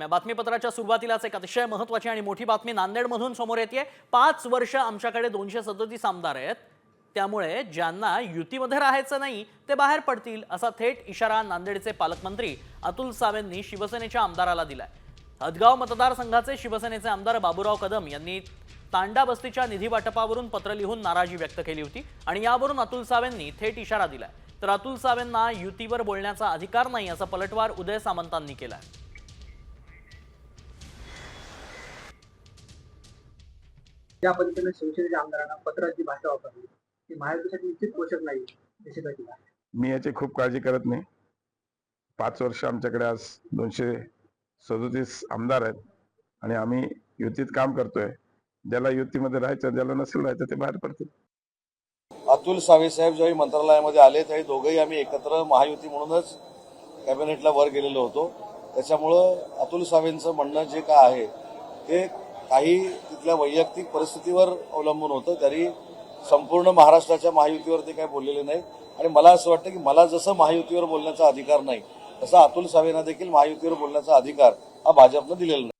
बातमीपत्राच्या सुरुवातीलाच एक अतिशय महत्वाची आणि मोठी बातमी नांदेडमधून समोर येते पाच वर्ष आमच्याकडे दोनशे सदतीस आमदार आहेत. त्यामुळे ज्यांना युतीमध्ये राहायचं नाही ते बाहेर पडतील असा थेट इशारा नांदेडचे पालकमंत्री अतुल सावेंनी शिवसेनेच्या आमदाराला दिलाय. हदगाव मतदारसंघाचे शिवसेनेचे आमदार बाबूराव कदम यांनी तांडा बस्तीच्या निधी वाटपावरून पत्र लिहून नाराजी व्यक्त केली होती आणि यावरून अतुल सावेंनी थेट इशारा दिलाय. तर अतुल सावेंना युतीवर बोलण्याचा अधिकार नाही असा पलटवार उदय सामंतांनी केलाय. ज्या पद्धतीने शिवसेनेच्या आमदारांना पत्राची भाषा वापरली ती महायुतीसाठी निश्चित पोषक नाही मी याची खूप काळजी करत नाही. पाच वर्ष आमच्याकडे आज दोनशे सदोतीस आमदार आहेत आणि आम्ही युतीत काम करतोय. ज्याला युतीमध्ये राहायचं ज्याला नसेल राहायचं ते बाहेर पडतील. अतुल सावे साहेब ज्यावेळी मंत्रालयामध्ये आले त्यावेळी दोघंही आम्ही एकत्र महायुती म्हणूनच कॅबिनेटला वर गेलेलो होतो. त्याच्यामुळं अतुल सावेंचं म्हणणं जे काय आहे ते काही तिथल्या वैयक्तिक परिस्थितीवर अवलंबून होतं तरी संपूर्ण महाराष्ट्राच्या महायुतीवर ते काही बोललेले नाही आणि मला असं वाटतं की मला जसं महायुतीवर बोलण्याचा अधिकार नाही तसा अतुल सावेंना देखील महायुतीवर बोलण्याचा अधिकार हा भाजपनं दिलेला नाही.